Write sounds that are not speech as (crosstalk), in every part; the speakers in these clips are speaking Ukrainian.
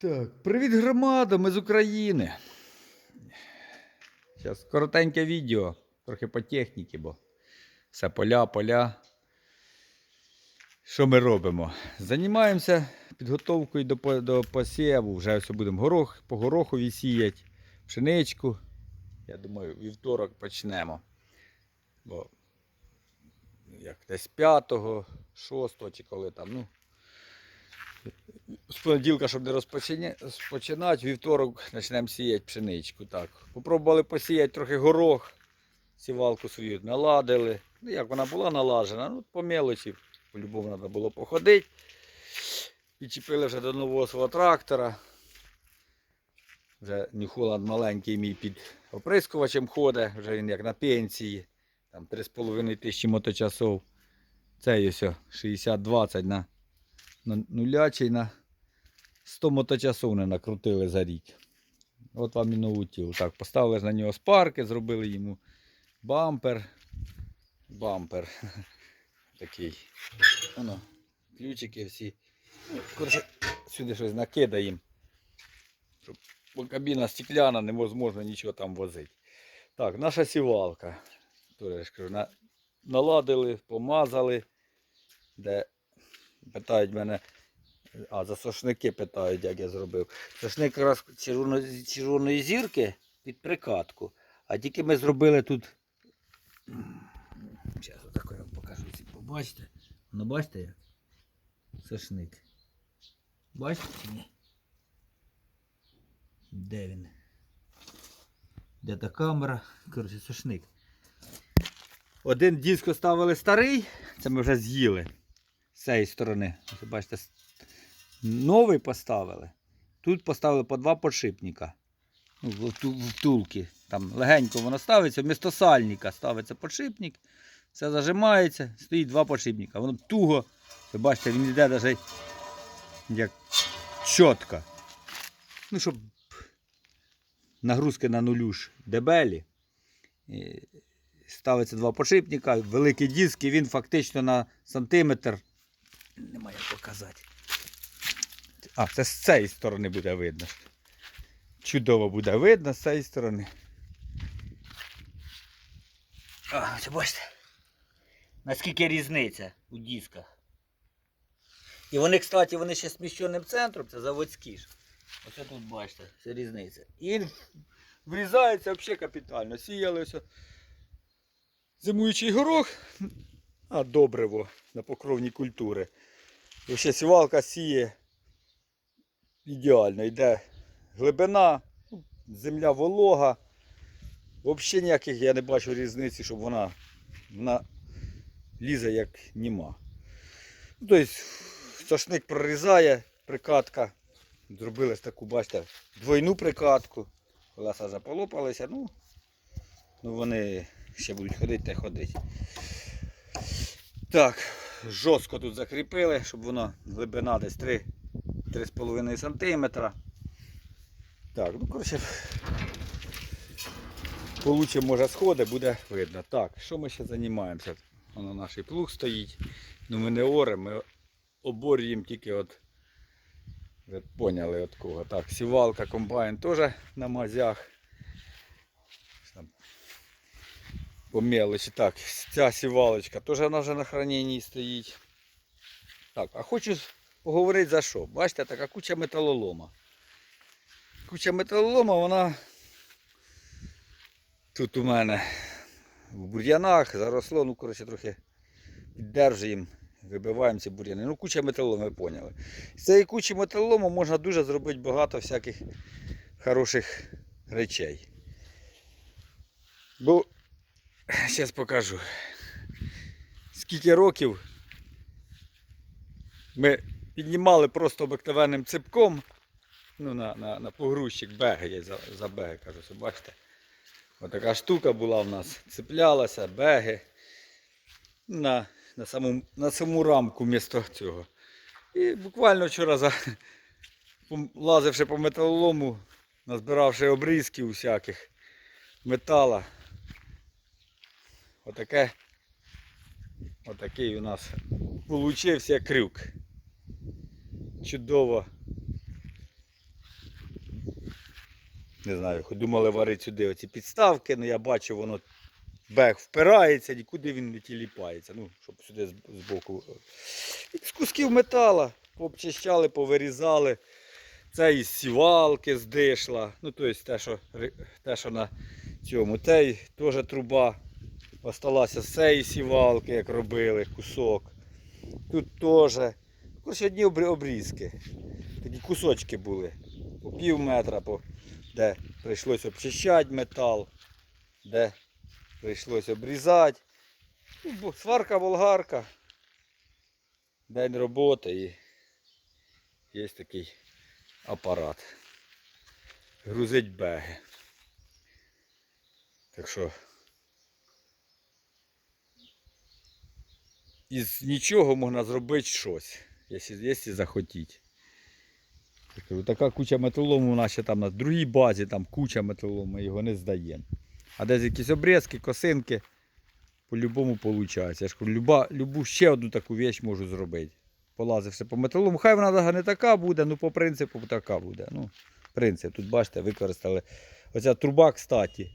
Так, привіт громада, ми з України. Зараз коротеньке відео, трохи по техніці, бо все поля, поля. Що ми робимо? Займаємося підготовкою до, до посіву. Вже все будемо горох, по горохові сіяти, пшеничку. Я думаю, вівторок почнемо. Бо як десь 5-го, 6-го чи коли там, ну. З понеділка, щоб не розпочинати, вівторок почнемо сіяти пшеничку. Так. Попробували посіяти трохи горох, сівалку свою наладили. Ну, як вона була налажена, ну, по мелочі, по-любому треба було походити. Підчепили вже до нового свого трактора. Вже Нюхоланд маленький мій під оприскувачем ходить, вже він як на пенсії. Там 3,5 тисячі моточасов. Це ось 60-20 на нулячий на 100 моточасов не накрутили за рік. От вам і наутіл. Так, поставили на нього спарки, зробили йому бампер. Бампер. (laughs) Такий. Воно, ключики всі. Ну, Коротше, сюди щось накидаємо. Щоб, кабіна стекляна, неможливо нічого там возити. Так, наша сівалка. Тоже, я ж кажу, на, наладили, помазали. Де питають мене, а за сошники питають, як я зробив. Сошник червоно, червоної зірки під прикатку. А тільки ми зробили тут. Зараз отако я вам покажу. Побачите? Ну бачите як? Сошник. Бачите чи ні? Де він? Де та камера? Коротше, сошник. Один диск оставили старий, це ми вже з'їли цієї сторони. Ось бачите, новий поставили. Тут поставили по два подшипника. Ну, втулки. Там легенько воно ставиться, вмісто сальника ставиться подшипник, все зажимається, стоїть два подшипника. Воно туго. Ви бачите, він йде навіть як чітко. Ну, щоб нагрузки на нулю ж дебелі. Ставиться два подшипника, великий диск, і він фактично на сантиметр. Немає як показати. А, це з цієї сторони буде видно. Чудово буде видно з цієї сторони. А, це бачите. Наскільки різниця у дисках. І вони, кстати, вони ще сміщеним центром, це заводські ж. Оце тут бачите, це різниця. І врізається взагалі капітально. Сіяли все. Зимуючий горох, а добриво на покровні культури. І ще сівалка сіє ідеально, йде глибина, земля волога. Взагалі ніяких я не бачу різниці, щоб вона, вона лізе як німа. Ну, тобто сошник прорізає, прикатка. Зробилась таку, бачите, двойну прикатку. Колеса заполопалися, ну, ну вони ще будуть ходити та ходити. Так, жорстко тут закріпили, щоб воно глибина десь 3 3,5 см. Так, ну коротше, получимо, може сходи, буде видно. Так, що ми ще займаємося? Воно наш плуг стоїть. Ну ми не оремо, ми оборюємо тільки от. Ви поняли от кого. Так, сівалка, комбайн теж на мазях. Там по мелочі. Так, ця сівалочка теж вона вже на храненні стоїть. Так, а хочу поговорити за що. Бачите, така куча металолома. Куча металолома, вона тут у мене в бур'янах заросло, ну коротше трохи піддержуємо, вибиваємо ці бур'яни. Ну, куча металолому, ви поняли. З цієї кучі металолому можна дуже зробити багато всяких хороших речей. Бо Зараз покажу. Скільки років ми піднімали просто обикновенним ципком. Ну, на, на, на погрузчик беги, я за, за беги кажу, бачите. Отака штука була в нас. Цеплялася, беги. На, на, саму, на саму рамку вмісто цього. І буквально вчора за, лазивши по металолому, назбиравши обрізків усяких метала. Отаке, отакий у нас получився крюк. Чудово Не знаю, хоч думали варити сюди оці підставки, але я бачу, воно бег впирається, нікуди він не тіліпається. Ну, щоб сюди з, боку. З кусків метала пообчищали, повирізали. Це із сівалки з дишла. Ну, тобто те, що, те, що на цьому. Те теж труба осталася з цієї сівалки, як робили, кусок. Тут теж. Коротше, одні обрізки. Такі кусочки були. По пів метра, по, де прийшлося обчищати метал, де прийшлося обрізати. Ну, сварка, болгарка. День роботи і є такий апарат. Грузить беги. Так що із нічого можна зробити щось, якщо, якщо кажу, така куча металолому у нас ще там на другій базі, там куча металолому, ми його не здаємо. А десь якісь обрізки, косинки, по-любому виходить. Я ж кажу, люба, любу ще одну таку віч можу зробити. Полазивши по металолому. Хай вона не така буде, ну по принципу така буде. Ну, принцип, тут бачите, використали. Оця труба, кстати,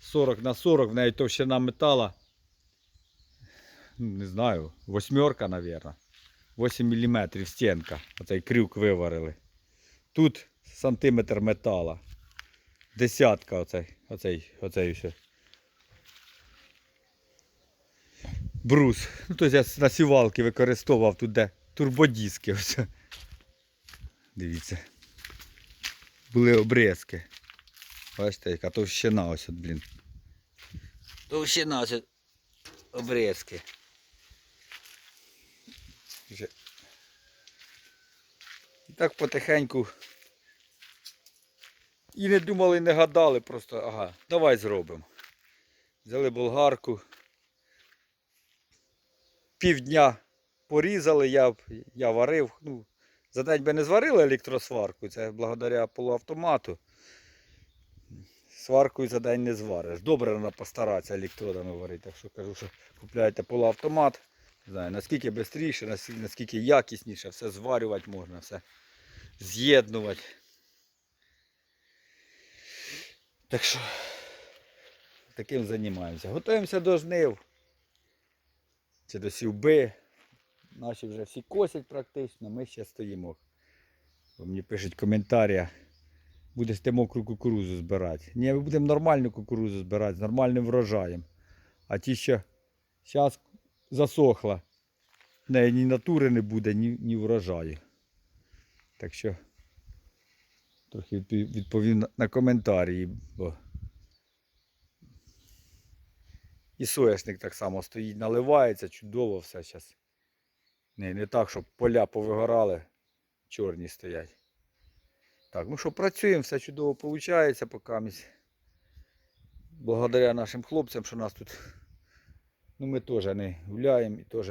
40 на 40, в неї товщина метала. Не знаю, восьмерка, мабуть. 8 мм стінка. Оцей крюк виварили. Тут сантиметр метала. Десятка оцей, оцей, оцей. Брус. Ну, тобто я на сівалки використовував тут де турбодіски. Ось. Дивіться. Були обрізки. Бачите, яка товщина ось, от, блін. Товщина ось обрізки. Вже. І так потихеньку. І не думали, не гадали, просто ага, давай зробимо. Взяли болгарку. Півдня порізали, я, я варив. Ну, за день би не зварили електросварку, це благодаря полуавтомату. Сваркою за день не звариш. Добре треба постаратися електродами варити. Так що кажу, що купляєте полуавтомат. Знаю, наскільки швидше, наскільки якісніше, все зварювати можна, все з'єднувати. Так що таким займаємося. Готуємося до жнив. Чи до сівби. Наші вже всі косять практично, ми ще стоїмо. Бо мені пишуть коментарі, будете мокру кукурузу збирати. Ні, ми будемо нормальну кукурузу збирати з нормальним врожаєм. А ті, що зараз засохла, в неї ні натури не буде, ні, ні врожаю. Так що трохи відповім на, на коментарі, бо і соняшник так само стоїть, наливається, чудово все зараз. Не, не так, щоб поля повигорали, чорні стоять. Так, ну що, працюємо, все чудово виходить, поки. Благодаря нашим хлопцям, що нас тут. Ну ми теж не гуляємо і теж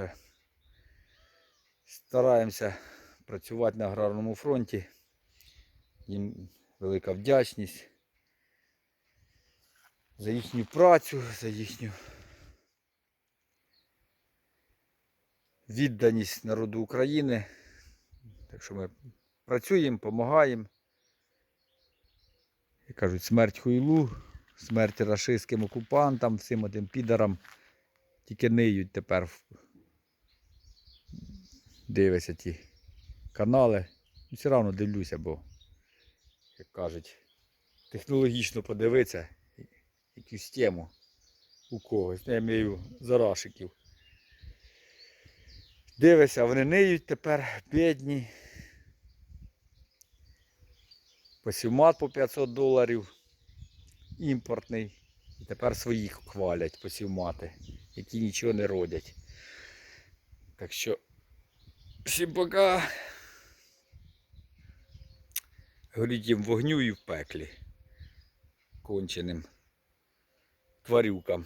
стараємося працювати на аграрному фронті. Їм велика вдячність за їхню працю, за їхню відданість народу України. Так що ми працюємо, допомагаємо. Як кажуть, смерть хуйлу, смерть рашистським окупантам, всім тим підарам. Тільки ниють тепер. Дивися ті канали. І все одно дивлюся, бо, як кажуть, технологічно подивитися якусь тему у когось. Ну, Я маю зарашиків. Дивися, вони ниють тепер бідні. Посівмат по 500 доларів. Імпортний. І тепер своїх хвалять посівмати, які нічого не родять. Так що всім пока. Горіть їм вогню і в пеклі. Конченим тварюкам.